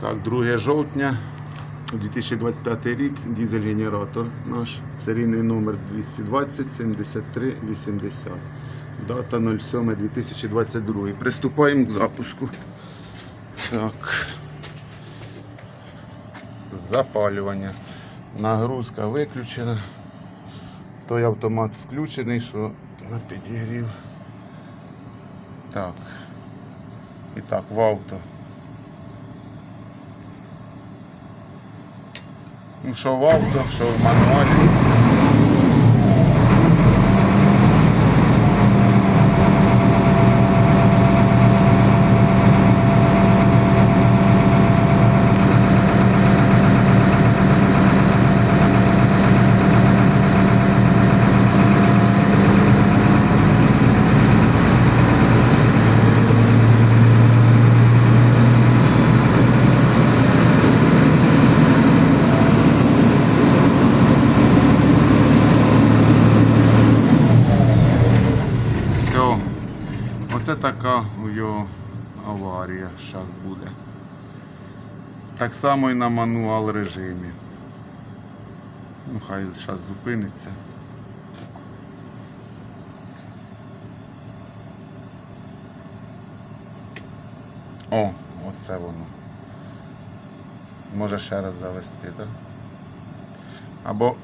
Так, 2 жовтня 2025 рік, дізель-генератор наш, серійний номер 220 73 80. Дата 07 2022. Приступаємо к запуску. Так. Запалювання. Нагрузка виключена. Той автомат включений, що на підігрів. Так. І так, в авто. Ну, що в авто, що в Оце така у його аварія зараз буде. Так само і на мануал режимі. Ну, хай зараз зупиниться. О, оце воно. Може ще раз завести, так? Або